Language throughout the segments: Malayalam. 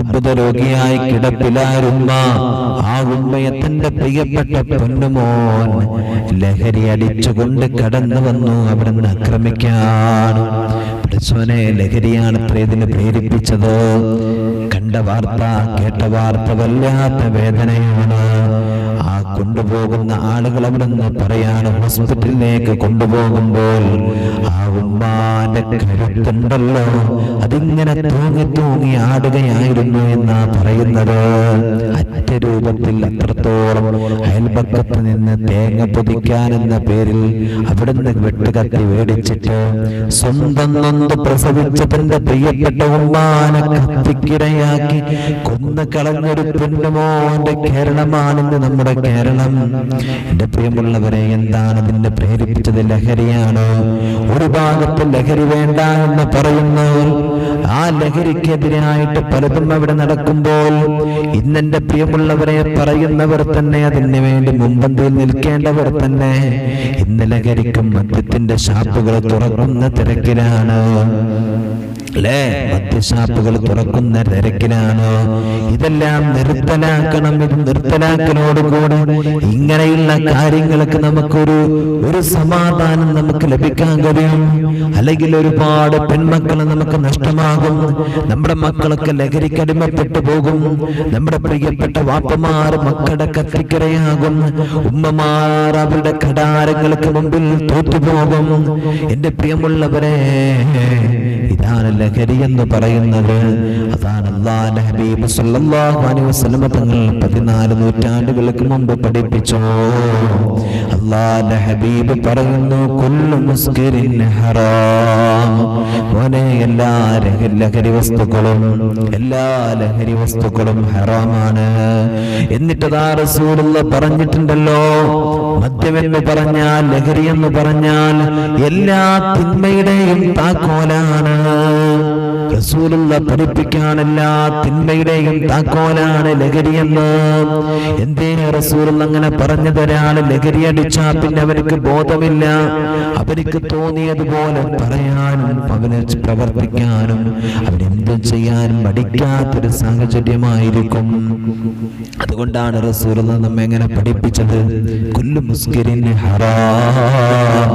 അർബുദ രോഗിയായി കിടപ്പിലാരുമ്മ. ആ ഉമ്മയെ തന്റെ പ്രിയപ്പെട്ട പൊന്നുമോൻ ലഹരി അടിച്ചുകൊണ്ട് കടന്നു വന്നു. അവിടെ നിന്ന് ആക്രമിക്കാൻ പഠിച്ചവനെ ലഹരിയാണ് ഇതിന് പ്രേരിപ്പിച്ചത്. കണ്ട വാർത്ത കേട്ട വാർത്ത വല്ലാത്ത വേദനയാണ്. കൊണ്ടുപോകുന്ന ആളുകൾ അവിടെ പറയാണ് ഹോസ്പിറ്റലിലേക്ക് കൊണ്ടുപോകുമ്പോൾ ആ ഉമ്മാന്റെ കരുത്തുണ്ടല്ലോ. അതിങ്ങനെ തൂങ്ങി തൂങ്ങി ആടുകയായിരുന്നു എന്നാ പറയുന്നത്. അറ്റ രൂപത്തിൽ അത്രത്തോളം അയൽപക്കത്ത് നിന്ന് തേങ്ങ പൊതിക്കാൻ എന്ന പേരിൽ അവിടുന്ന് വെട്ടുകത്തി മേടിച്ചിട്ട് സ്വന്തം നൊന്ത് പ്രസവിച്ചതിന്റെ പ്രിയപ്പെട്ട ഉമ്മാനെ കത്തിക്കിടയാക്കി കൊന്നു കളഞ്ഞൊരു പെണ്ണുമോന്റെ കേരളമാണെന്ന് നമ്മുടെ കേരളം എന്റെ പ്രിയമുള്ളവരെ എന്താണ് നിന്നെ പ്രേരിപ്പിച്ചത്? ലഹരിയാണ്? ഒരു ഭാഗത്ത് ലഹരി വേണ്ട എന്ന് പറയുന്നവർ ആ ലഹരിക്കെതിരായിട്ട് പലതും അവിടെ നടക്കുമ്പോൾ ഇന്നെന്റെ പ്രിയമുള്ളവരെ പറയുന്നവർ തന്നെ അതിന് വേണ്ടി മുമ്പന്തിയിൽ നിൽക്കേണ്ടവർ തന്നെ ഇന്ന് ലഹരിക്കും മദ്യത്തിന്റെ ഷാപ്പുകൾ തുറക്കുന്ന തിരക്കിലാണ്. മദ്യഷാപ്പുകൾ തുറക്കുന്ന തിരക്കിലാണ്. ഇതെല്ലാം നിർത്തലാക്കണം. നിർത്തലാക്കലോടുകൂടെ ഇങ്ങനെയുള്ള കാര്യങ്ങൾക്ക് നമുക്കൊരു ഒരു സമാധാനം നമുക്ക് ലഭിക്കാൻ കഴിയും. അല്ലെങ്കിൽ ഒരുപാട് പെൺമക്കൾ നമുക്ക് നഷ്ടമാകും. നമ്മുടെ മക്കളൊക്കെ ലഹരിക്കടിമപ്പെട്ടു പോകും. നമ്മുടെ പ്രിയപ്പെട്ട വാപ്പമാർ മക്കളുടെ കത്തിക്കരയാകും. ഉമ്മമാർ അവരുടെ കടാരങ്ങൾക്ക് മുമ്പിൽ തോറ്റുപോകും. എന്റെ പ്രിയമുള്ളവരെ ഇതാണ് ലഹരി എന്ന് പറയുന്നത് അതാണ് അള്ളാന്റെ ഹബീബ് സല്ലല്ലാഹു അലൈഹി വസല്ലം തങ്ങൾ പതിനാല് നൂറ്റാണ്ടുകൾക്ക് മുമ്പ് പഠിപ്പിച്ചു. അള്ളാന്റെ ഹബീബ് പറയുന്നു കൊല്ലു മുസ്കിരിൻ ഹറാം. മോനെ എല്ലാ ലഹരി വസ്തുക്കളും എല്ലാ ലഹരി വസ്തുക്കളും ഹറാമാണ്. എന്നിട്ടതാ റസൂലുള്ള പറഞ്ഞിട്ടുണ്ടല്ലോ മദ്യമെന്ന് പറഞ്ഞാൽ ലഹരി എന്ന് പറഞ്ഞാൽ എല്ലാ തിന്മയുടെയും താക്കോലാണ്. റസൂലുള്ള പഠിപ്പിക്കാൻ എല്ലാ തിന്മയുടെയും താക്കോലാണ് ലഹരി എന്ന്. എന്തേ റസൂലുള്ള അങ്ങനെ പറഞ്ഞു തരാണ് ലഹരി അടിച്ചാ പിന്നെ അവർക്ക് ബോധമില്ല. അവർക്ക് തോന്നിയതുപോലെ പറയാനും അവന് പ്രവർത്തിക്കാനും അവനെന്തും ചെയ്യാനും പഠിക്കാത്തൊരു സാഹചര്യമായിരിക്കും. അതുകൊണ്ടാണ് റസൂലുള്ള നമ്മെ എങ്ങനെ പഠിപ്പിച്ചത്. കുല്ലു മുസ്കിരിന് ഹറാം.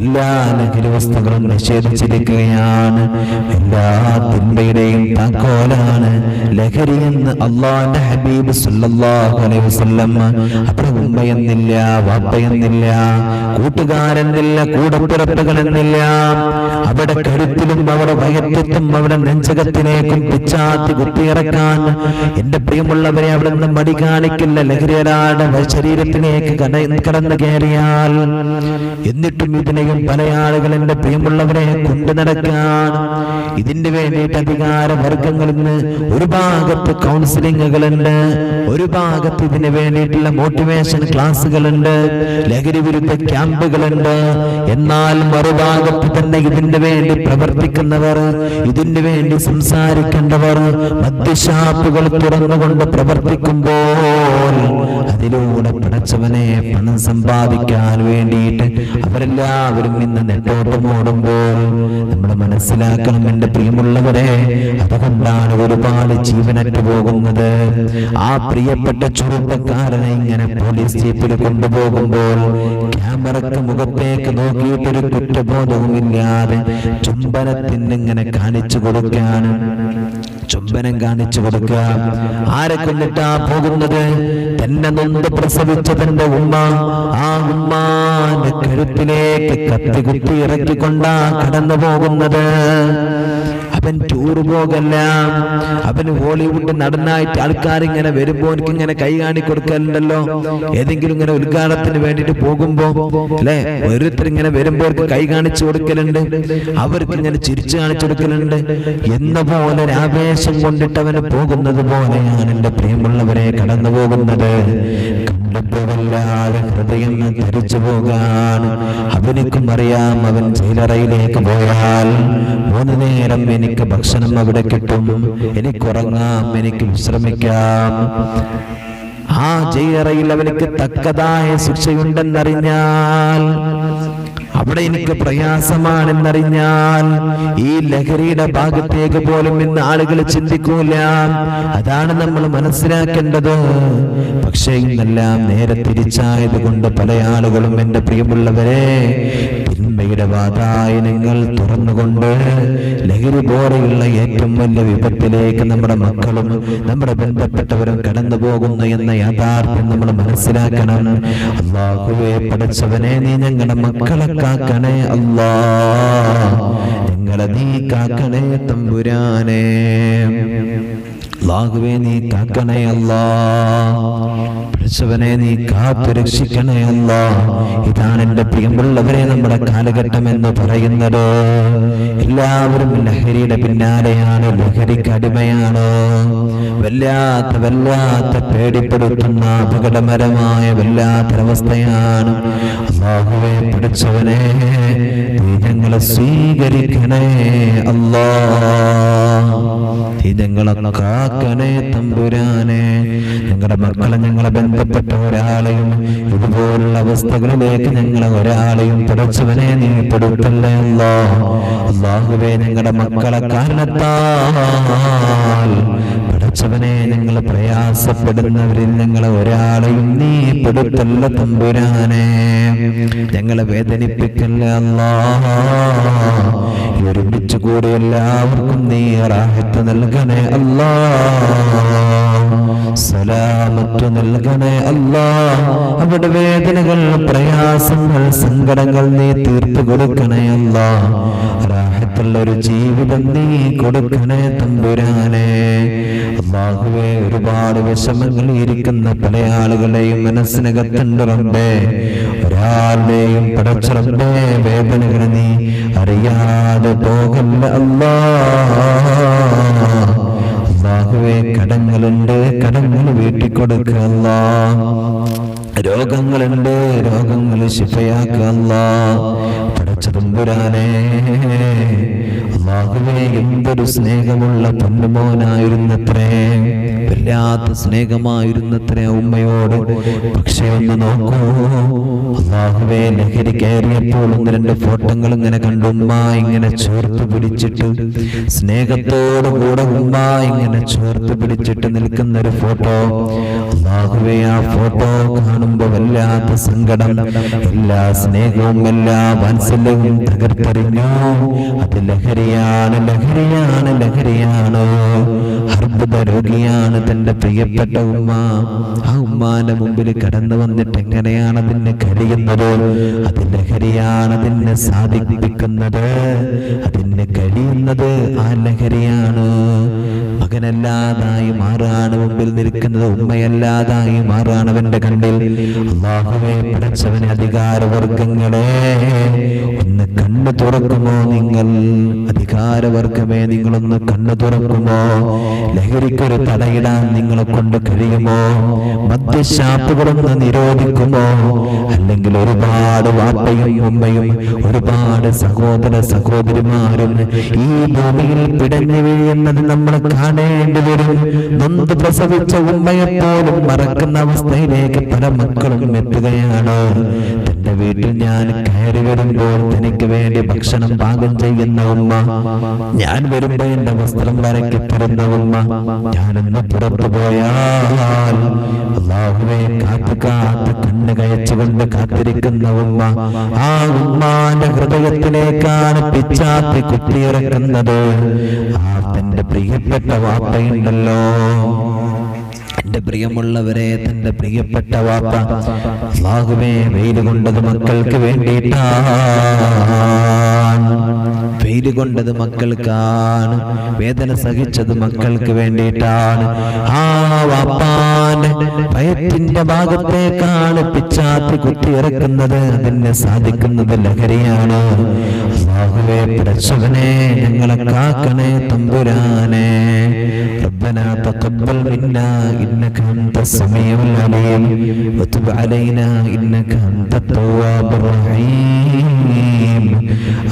എല്ലാ ലഹരി വസ്തുക്കളും നിഷേധിച്ചിരിക്കുകയാണ്. എല്ലാ തിന്മയുടെയും താക്കോലാണ് ലഹരി എന്ന് അള്ളാന്റെ ഹബീബ് സല്ലല്ലാഹു അലൈഹി വസല്ലം. അവിടെ ഉമ്മയെന്നില്ല വാപ്പയെന്നില്ല കൂട്ടുകാരെന്നില്ല കൂടപ്പിറപ്പുകൾ എന്നില്ല അവിടെ കരുത്തിലും അവിടെ വയറ്റത്തും അവിടെ നെഞ്ചകത്തിലേക്കും പിച്ചാത്തി കുത്തിയിറക്കാൻ എന്റെ പ്രിയമുള്ളവരെ അവിടെ നിന്ന് മടി കാണിക്കില്ല. ലഹരി ശരീരത്തിലേക്ക് കട- കടന്നു കയറിയാൽ എന്നിട്ടും ഇതിനെയും പല ആളുകൾ എന്റെ പ്രിയമുള്ളവരെ കൊണ്ടു നടക്കാൻ ഇതിന് വേണ്ടിയിട്ട് അധികാര വർഗങ്ങളിൽ നിന്ന് ഒരു ഭാഗത്ത് കൗൺസിലിങ്ങുകളുണ്ട് ഒരു ഭാഗത്ത് ഇതിന് വേണ്ടിയിട്ടുള്ള മോട്ടിവേഷൻ ക്ലാസ്സുകളുണ്ട് ലഹരി വിരുദ്ധ ക്യാമ്പുകളുണ്ട്. എന്നാൽ മറുഭാഗത്ത് തന്നെ ഇതിന് വേണ്ടി പ്രവർത്തിക്കുന്നവർ ഇതിന് വേണ്ടി സംസാരിക്കേണ്ടവർ മദ്യഷാപ്പുകൾ തുറന്നുകൊണ്ട് പ്രവർത്തിക്കുമ്പോൾ അതിലൂടെ പടച്ചവനെ പണം സമ്പാദിക്കാൻ വേണ്ടിയിട്ട് അവരെല്ലാവരും ഇന്ന് നെട്ടോട്ടമോടുമ്പോൾ നമ്മൾ മനസ്സിലാക്കണം എന്റെ പ്രിയമുള്ളവരെ അതുകൊണ്ടാണ് ഒരുപാട് ജീവനറ്റ് പോകുന്നത്. ആ പ്രിയപ്പെട്ട ചെറുപ്പക്കാരനെ ഇങ്ങനെ പോലീസ് ജീപ്പിൽ കൊണ്ടുപോകുമ്പോൾ ക്യാമറക്ക് മുഖത്തേക്ക് നോക്കിയിട്ടൊരു കുറ്റബോധവുമില്ലാതെ ചുംബനത്തിന് ഇങ്ങനെ കാണിച്ചു കൊടുക്കാൻ ചുംബനം കാണിച്ചു കൊടുക്കുക. ആരെ കൊണ്ടിട്ടാ പോകുന്നത്? തന്നെ നൊന്ത് പ്രസവിച്ച തന്റെ ഉമ്മ. ആ ഉമ്മാന്റെ കഴുത്തിലേക്ക് കത്തി കുത്തി ഇറക്കിക്കൊണ്ടാ കടന്നു പോകുന്നത് അവൻ ടൂർ പോകല്ല. അവന് ഹോളിവുഡ് നടനായിട്ട് ആൾക്കാർ ഇങ്ങനെ വരുമ്പോ എനിക്ക് ഇങ്ങനെ കൈ കാണിക്കൊടുക്കലുണ്ടല്ലോ. ഏതെങ്കിലും ഇങ്ങനെ ഉദ്ഘാടനത്തിന് വേണ്ടിട്ട് പോകുമ്പോ അല്ലെ? ഓരോരുത്തർ ഇങ്ങനെ വരുമ്പോ കൈ കാണിച്ചു കൊടുക്കലുണ്ട്. അവർക്ക് ഇങ്ങനെ ചിരിച്ചു കാണിച്ചു കൊടുക്കലുണ്ട്. എന്ന പോലെ ആവേശം കൊണ്ടിട്ട് അവന് പോകുന്നത് പോലെയാണ് എന്റെ പ്രിയമുള്ളവരെ കടന്നു പോകുന്നത് കണ്ടപ്പോ വല്ലാതെ ഹൃദയം ധരിച്ചു പോകാൻ. അവനിക്കും അറിയാം അവൻ ജയിലറയിലേക്ക് പോയാൽ മൂന്ന് നേരം എനിക്ക് ഭക്ഷണം അവിടെ കിട്ടും. എനിക്ക് ഉറങ്ങാം എനിക്ക് വിശ്രമിക്കാം. ആ ജയിലറയിൽ അവനിക്ക് തക്കതായ ശിക്ഷയുണ്ടെന്നറിഞ്ഞാൽ അവിടെ എനിക്ക് പ്രയാസമാണെന്നറിഞ്ഞാൽ ഈ ലഹരിയുടെ ഭാഗത്തേക്ക് പോലും ഇന്ന് ആളുകൾ ചിന്തിക്കൂല. അതാണ് നമ്മൾ മനസ്സിലാക്കേണ്ടത്. പക്ഷേ ഇന്നെല്ലാം നേരെ തിരിച്ചായത് കൊണ്ട് പല ആളുകളും എന്റെ പ്രിയമുള്ളവരെ തിന്മയുടെ വാതായനങ്ങൾ തുറന്നുകൊണ്ട് ലഹരി പോലെയുള്ള ഏറ്റവും വലിയ വിപത്തിലേക്ക് നമ്മുടെ മക്കളും നമ്മുടെ ബന്ധപ്പെട്ടവരും കടന്നു പോകുന്നു എന്ന യാഥാർത്ഥ്യം നമ്മൾ മനസ്സിലാക്കണം. അള്ളാഹുവെ പഠിച്ചവനെ നീ ഞങ്ങളുടെ മക്കളെ കാക്കണേ അല്ലാ ഞങ്ങളെ നീ കാക്കണേ തമ്പുരാനെ. അള്ളാഹുവെ നീ കാക്കണേ അല്ലാ പഠിച്ചവനെ നീ കാത്തുരക്ഷിക്കണേ രക്ഷിക്കണേ അല്ലാ. ഇതാണ് എന്റെ പ്രിയമുള്ളവരെ നമ്മുടെ കാലഘട്ടം എന്ന് പറയുന്നത്. എല്ലാവരും ലഹരിയുടെ പിന്നാലെയാണ് ലഹരിക്ക് അടിമയാണ്. വല്ലാത്ത വല്ലാത്ത പേടിപ്പെടുത്തുന്ന അപകടമരമായ വല്ലാത്തൊരവസ്ഥയാണ്. അള്ളാഹുവെ പഠിച്ചവനെ നീ ഞങ്ങളെ സ്വീകരിക്കണേ അല്ലാ. നീ ഞങ്ങളെ കാക്കണേ തമ്പുരാനെ. ഞങ്ങളുടെ മക്കളെ ഞങ്ങളെ ബന്ധപ്പെട്ട ഒരാളെയും ഇതുപോലുള്ള അവസ്ഥകളിലേക്ക് ഞങ്ങളെ ഒരാളെയും തുടച്ചവനെ നീ പെടുത്തല്ലേ അല്ലാ. അള്ളാഹുവെ മക്കളെ കാരണത്താൽ പഠിച്ചവനെ ഞങ്ങൾ പ്രയാസപ്പെടുന്നവരിൽ ഞങ്ങളെ ഒരാളെയും നീ പെടുത്തല്ല തമ്പുരാനെ. ഞങ്ങളെ വേദനിപ്പിക്കല്ല അല്ലാ. ഒരുമിച്ച് കൂടി എല്ലാവർക്കും നീ റാഹത്ത് നൽകണേ അല്ലാ. സലാമത്ത് നൽകണേ അല്ലാ അവിടെ വേദനകൾ പ്രയാസങ്ങൾ സങ്കടങ്ങൾ നീ തീർത്തു കൊടുക്കണേ അല്ലാ റാഹത്തുള്ള ഒരു ജീവിതം നീ കൊടുക്കണേ തമ്പുരാനെ. അള്ളാഹുവെ ഒരുപാട് വിഷമങ്ങൾ ഇരിക്കുന്ന പല ആളുകളെയും മനസ്സിനകത്തുണ്ട് റബ്ബേ. ഒരാളുടെയും പടച്ചറമ്പേ വേദനകൾ നീ അറിയാതെ പോകല്ല അല്ലാ അള്ളാഹുവെ കടങ്ങളുണ്ട് കടങ്ങൾ വീട്ടിക്കൊടുക്കല്ല രോഗങ്ങളുണ്ട് രോഗങ്ങൾ ശിഫയാക്കല്ല പടച്ചതുമ്പുരാനെ അള്ളാഹുവെ എന്തൊരു സ്നേഹമുള്ള പൊന്നുമോനായിരുന്നത്രേ. വല്ലാത്ത സ്നേഹമായിരുന്നത്രേ ഉമ്മയോട്. പക്ഷെ ഒന്ന് നോക്കൂ അള്ളാഹുവെ ലഹരി കയറിയപ്പോൾ ഒന്ന് രണ്ട് ഫോട്ടോകൾ ഇങ്ങനെ കണ്ടു ഉമ്മ ഇങ്ങനെ ചേർത്ത് പിടിച്ചിട്ട് സ്നേഹത്തോടു കൂടെ ഉമ്മ ഇങ്ങനെ ചേർത്ത് പിടിച്ചിട്ട് നിൽക്കുന്ന ഒരു ഫോട്ടോ. അള്ളാഹുവെ ആ ഫോട്ടോ കാണുമ്പോ വല്ലാത്ത സങ്കടം. എല്ലാ സ്നേഹവും എല്ലാ വാത്സല്യവും തകർത്തെറിഞ്ഞു. അത് ലഹരിയാണ് ലഹരിയാണ് ലഹരിയാണ്? അർബുദ രോഗിയാണ് തന്റെ പ്രിയപ്പെട്ട ഉമ്മ. ആ ഉമ്മാന്റെ മുമ്പിൽ കടന്നു വന്നിട്ട് എങ്ങനെയാണ് അതിന് കഴിയുന്നത്? അത് ലഹരിയാണ് അതിനെ സാധിപ്പിക്കുന്നത്. അതിന് കഴിയുന്നത് ആ ലഹരിയാണ്. മകനല്ലാതായി മാറാണ് മുമ്പിൽ നിൽക്കുന്നത്. ഉമ്മയല്ലാതായി മാറാണ് അവന്റെ കണ്ണിൽ. അള്ളാഹുവെ പടച്ചവനെ അധികാരവർഗങ്ങളെ ഒന്ന് കണ്ണു തുറക്കുമോ നിങ്ങൾ? അധികാരവർഗമേ നിങ്ങളൊന്ന് കണ്ണു തുറക്കുമോ? ലഹരിക്കൊരു തടയിടാൻ നിങ്ങളെ കൊണ്ട് കഴിയുമോ? മദ്യശാപ്പുകളൊന്ന് നിരോധിക്കുമോ? അല്ലെങ്കിൽ ഒരുപാട് വാപ്പയും ഉമ്മയും ഒരുപാട് സഹോദര സഹോദരിമാരും ഈ ഭൂമിയിൽ പിടഞ്ഞു വീഴുന്നത് നമ്മൾ കാണേണ്ടി വരും. നൊന്ത് പ്രസവിച്ച ഉമ്മയെ പോലും മറക്കുന്ന അവസ്ഥയിലേക്ക് പല മക്കളും എത്തുകയാണ്. തന്റെ വീട്ടിൽ ഞാൻ കയറി വരുമ്പോൾ തനിക്ക് വേണ്ടി ഭക്ഷണം പാകം ചെയ്യുന്ന ഉമ്മ ഞാൻ വരുമ്പോ എന്റെ വസ്ത്രം വരക്കി തരുന്ന ഉമ്മ ഞാനൊന്ന് പുറത്തു പോയാൽ കാത്തു കാത്ത് കണ്ണ് കയച്ചുകൊണ്ട് കാത്തിരിക്കുന്ന ഉമ്മ ആ ഉമ്മാന്റെ ഹൃദയത്തിലേക്കാണ് പിച്ചാത്തി കുത്തിയിറക്കുന്നത്. ആ തന്റെ പ്രിയപ്പെട്ട വാപ്പയുണ്ടല്ലോ. എന്റെ പ്രിയമുള്ളവരെ തന്റെ പ്രിയപ്പെട്ട വാപ്പ അള്ളാഹുവേ വെയിൽ കൊണ്ടത് മക്കൾക്ക് വേണ്ടിയിട്ടാണ്. കൊണ്ടത് മക്കൾക്കാണ് വേദന സഹിച്ചത് മക്കൾക്ക് വേണ്ടിയിട്ടാണ് ആ വാപ്പാന്റെ ഭയത്തിന്റെ ഭാഗത്തേക്കാണ് പിച്ചാത്തി കുത്തിയിറക്കുന്നത് അതിനെ സാധിക്കുന്നത് ലഹരിയാണ് അള്ളാഹുവേ പിടച്ചവനെ ഞങ്ങളെ കാക്കണേ തമ്പുരാനെ ربنا تقبل منا إنك أنت السميع العليم وتب علينا إنك أنت التواب الرحيم